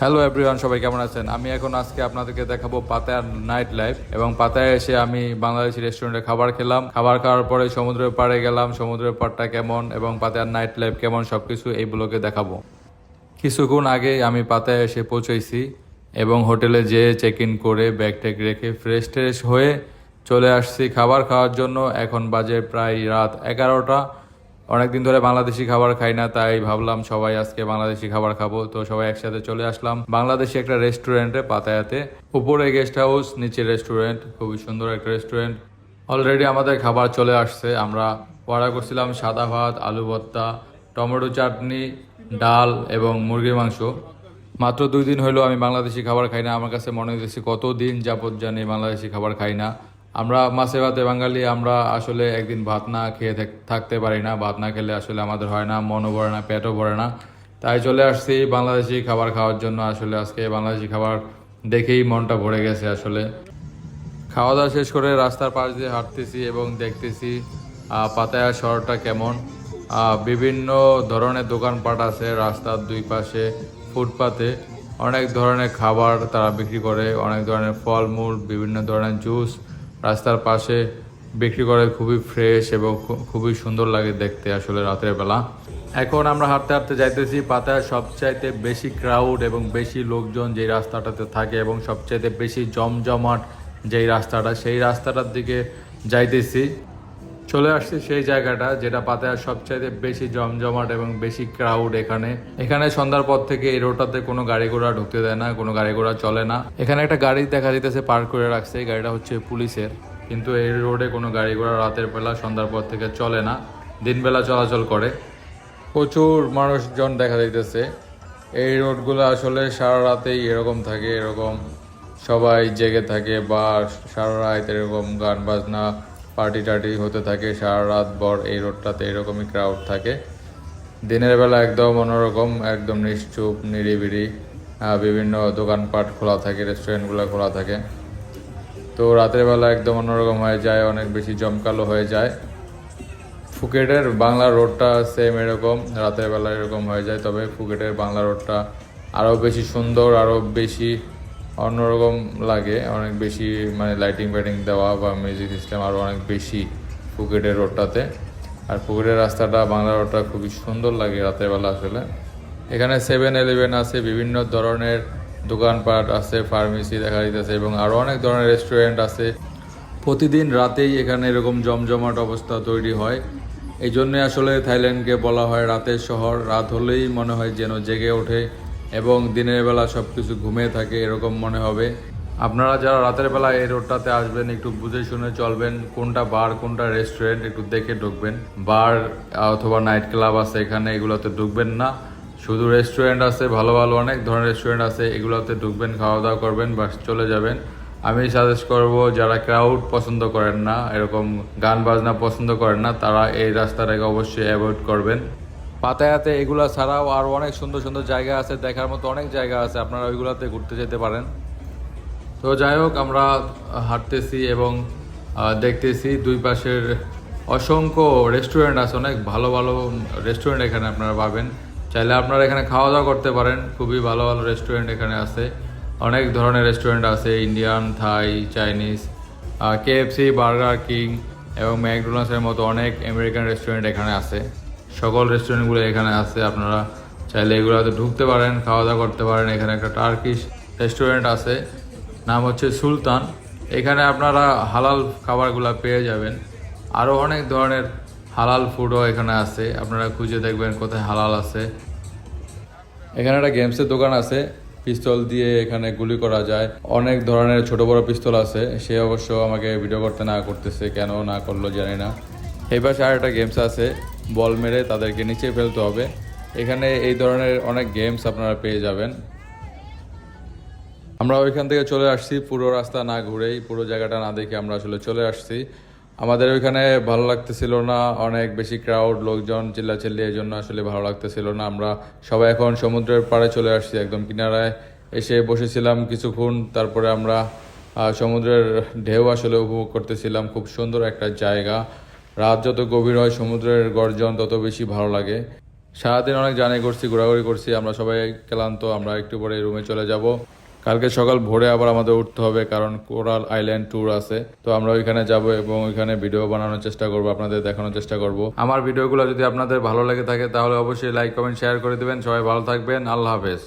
Hello everyone সবাই কেমন আছেন? আমি এখন আজকে আপনাদেরকে দেখাবো পাতায়ার নাইট লাইফ এবং পাতায় এসে আমি বাংলাদেশি রেস্টুরেন্টে খাবার খেলাম। খাবার খাওয়ার পরে সমুদ্রের পাড়ে গেলাম। সমুদ্রের পাড়টা কেমন এবং পাতায়ার নাইট লাইফ কেমন সবকিছু এই ব্লগে দেখাবো। কিছুক্ষণ আগে আমি পাতায় এসে পৌঁছেছি এবং হোটেলে যেয়ে চেক ইন করে ব্যাগ ট্যাগ রেখে ফ্রেশ ট্রেশ হয়ে চলে আসছি খাবার খাওয়ার জন্য। এখন বাজে প্রায় রাত এগারোটা। অনেকদিন ধরে বাংলাদেশি খাবার খাই না, তাই ভাবলাম সবাই আজকে বাংলাদেশি খাবার খাব। তো সবাই একসাথে চলে আসলাম বাংলাদেশি একটা রেস্টুরেন্টে পাতায়াতে। উপরে গেস্ট হাউস নিচে রেস্টুরেন্ট, খুবই সুন্দর একটা রেস্টুরেন্ট। অলরেডি আমাদের খাবার চলে আসছে, আমরা অর্ডার করছিলাম সাদা ভাত, আলু ভর্তা, টমেটো চাটনি, ডাল এবং মুরগির মাংস। মাত্র দুই দিন হলো আমি বাংলাদেশি খাবার খাই না, আমার কাছে মনে হয়েছে কত দিন যাবত জানি বাংলাদেশি খাবার খাই না। আমরা মাছে ভাতে বাঙালি, আমরা আসলে একদিন ভাত না খেয়ে থাকতে পারি না। ভাত না খেলে আসলে আমাদের হয় না, মনও ভরে না, পেটও ভরে না। তাই চলে আসছি বাংলাদেশি খাবার খাওয়ার জন্য। আসলে আজকে বাংলাদেশি খাবার দেখেই মনটা ভরে গেছে আসলে। খাওয়া দাওয়া শেষ করে রাস্তার পাশ দিয়ে হাঁটতেছি এবং দেখতেছি পাতায়া শহরটা কেমন। বিভিন্ন ধরনের দোকানপাট আছে রাস্তার দুই পাশে, ফুটপাতে। অনেক ধরনের খাবার তারা বিক্রি করে, অনেক ধরনের ফলমূল, বিভিন্ন ধরনের জুস রাস্তার পাশে বিক্রি করে খুবই ফ্রেশ এবং খুবই সুন্দর লাগে দেখতে আসলে রাতের বেলা। এখন আমরা হাঁটতে হাঁটতে যাইতেছি পাতায় সবচাইতে বেশি ক্রাউড এবং বেশি লোকজন যেই রাস্তাটাতে থাকে এবং সবচাইতে বেশি জমজমাট যেই রাস্তাটা, সেই রাস্তাটার দিকে যাইতেছি। চলে আসছি সেই জায়গাটা, যেটা পাতায় সবচাইতে বেশি জমজমাট এবং বেশি ক্রাউড এখানে। এখানে সন্ধ্যার পর থেকে এই রোডটাতে কোনো গাড়ি ঘোড়া ঢুকতে দেয় না, কোনো গাড়ি ঘোড়া চলে না। এখানে একটা গাড়ি দেখা যেতেছে পার্ক করে রাখছে, এই গাড়িটা হচ্ছে পুলিশের। কিন্তু এই রোডে কোনো গাড়ি ঘোড়া রাতের বেলা, সন্ধ্যার পর থেকে চলে না। দিনবেলা চলাচল করে। প্রচুর মানুষজন দেখা যাইতেছে। এই রোডগুলো আসলে সারা রাতেই এরকম থাকে, এরকম সবাই জেগে থাকে, বা সারা রাত এরকম গান বাজনা পার্টি টার্টি হতে থাকে, সারা রাত ভর এই রোডটাতে এরকমই ক্রাউড থাকে। দিনের বেলা একদম অন্যরকম, একদম নিশ্চুপ, নিরিবিড়ি বিভিন্ন দোকানপাট খোলা থাকে রেস্টুরেন্টগুলো খোলা থাকে। তো রাতের বেলা একদম অন্যরকম হয়ে যায়, অনেক বেশি জমকালো হয়ে যায়। ফুকেটের বাংলা রোডটা সেম এরকম, রাতের বেলা এরকম হয়ে যায়, তবে ফুকেটের বাংলা রোডটা আরও বেশি সুন্দর, আরও বেশি অন্যরকম লাগে, অনেক বেশি মানে লাইটিং ফাইটিং দেওয়া বা মিউজিক সিস্টেম আরও অনেক বেশি ফুকেটের রোডটাতে আর ফুকেটের রাস্তাটা, বাংলা রোডটা খুবই সুন্দর লাগে রাতের বেলা আসলে। এখানে সেভেন ইলেভেন আছে, বিভিন্ন ধরনের দোকানপাট আছে ফার্মেসি দেখা যাইতেছে এবং আরও অনেক ধরনের রেস্টুরেন্ট আছে। প্রতিদিন রাতেই এখানে এরকম জমজমাট অবস্থা তৈরি হয়। এই জন্যে আসলে থাইল্যান্ডকে বলা হয় রাতের শহর। রাত হলেই মনে হয় যেন জেগে ওঠে। এবং দিনের বেলা সব কিছু ঘুমিয়ে থাকে, এরকম মনে হবে। আপনারা যারা রাতের বেলা এই রোডটাতে আসবেন, একটু বুঝে শুনে চলবেন, কোনটা বার, কোনটা রেস্টুরেন্ট একটু দেখে ঢুকবেন। বার অথবা নাইট ক্লাব আছে এখানে, এগুলোতে ঢুকবেন না। শুধু রেস্টুরেন্ট আছে, ভালো ভালো অনেক ধরনের রেস্টুরেন্ট আছে, এগুলোতে ঢুকবেন, খাওয়া দাওয়া করবেন, বাস চলে যাবেন। আমি সাজেস্ট করব, যারা ক্রাউড পছন্দ করেন না, এরকম গান বাজনা পছন্দ করেন না, তারা এই রাস্তাটাকে অবশ্যই অ্যাভয়েড করবেন। পাতায়াতে এগুলা ছাড়াও আরও অনেক সুন্দর সুন্দর জায়গা আছে, দেখার মতো অনেক জায়গা আছে, আপনারা ওইগুলোতে ঘুরতে যেতে পারেন। তো যাই হোক, আমরা হাঁটতেছি এবং দেখতেছি দুই পাশের অসংখ্য রেস্টুরেন্ট আছে, অনেক ভালো ভালো রেস্টুরেন্ট এখানে আপনারা পাবেন। চাইলে আপনারা এখানে খাওয়া দাওয়া করতে পারেন, খুবই ভালো ভালো রেস্টুরেন্ট এখানে আছে। অনেক ধরনের রেস্টুরেন্ট আছে Indian Thai Chinese KFC Burger King এবং ম্যাকডোনাল্ডসের মতো অনেক আমেরিকান রেস্টুরেন্ট এখানে আছে। সকল রেস্টুরেন্টগুলো এখানে আছে, আপনারা চাইলে এগুলোতে ঢুকতে পারেন খাওয়া দাওয়া করতে পারেন। এখানে একটা টার্কিশ রেস্টুরেন্ট আছে, নাম হচ্ছে সুলতান এখানে আপনারা হালাল খাবারগুলো পেয়ে যাবেন। আরও অনেক ধরনের হালাল ফুডও এখানে আছে, আপনারা খুঁজে দেখবেন কোথায় হালাল আছে। এখানে একটা গেমসের দোকান আছে, পিস্তল দিয়ে এখানে গুলি করা যায়। অনেক ধরনের ছোট বড় পিস্তল আছে, সে অবশ্য আমাকে ভিডিও করতে না করতেছে, কেন না করল জানি না। এই পাশে আর একটা গেমস আছে বল মেরে তাদেরকে নিচে ফেলতে হবে। এখানে এই ধরনের অনেক গেমস আপনারা পেয়ে যাবেন। আমরা ওইখান থেকে চলে আসছি, পুরো রাস্তা না ঘুরেই, পুরো জায়গাটা না দেখে আমরা আসলে চলে আসছি। আমাদের ওইখানে ভালো লাগতেছিল না, অনেক বেশি ক্রাউড লোকজন চিল্লাচিল্লি এই জন্য আসলে ভালো লাগতেছিল না। আমরা সবাই এখন সমুদ্রের পাড়ে চলে আসছি, একদম কিনারায়। এসে বসেছিলাম কিছুক্ষণ, তারপরে আমরা সমুদ্রের ঢেউ আসলে উপভোগ করতেছিলাম। খুব সুন্দর একটা জায়গা। রাত যত গভীর হয়, সমুদ্রের গর্জন তত বেশি ভালো লাগে। সারাদিন অনেক জার্নি করছি, ঘোরাঘুরি করছি, আমরা সবাই ক্লান্ত, আমরা একটু পরে রুমে চলে যাব। কালকে সকাল ভোরে আবার আমাদের উঠতে হবে, কারণ কোরাল আইল্যান্ড ট্যুর আছে। তো আমরা ওইখানে যাব এবং ওইখানে ভিডিও বানানোর চেষ্টা করব, আপনাদের দেখানোর চেষ্টা করব। আমার ভিডিওগুলো যদি আপনাদের ভালো লেগে থাকে, তাহলে অবশ্যই লাইক কমেন্ট শেয়ার করে দেবেন। সবাই ভালো থাকবেন, আল্লাহ হাফেজ।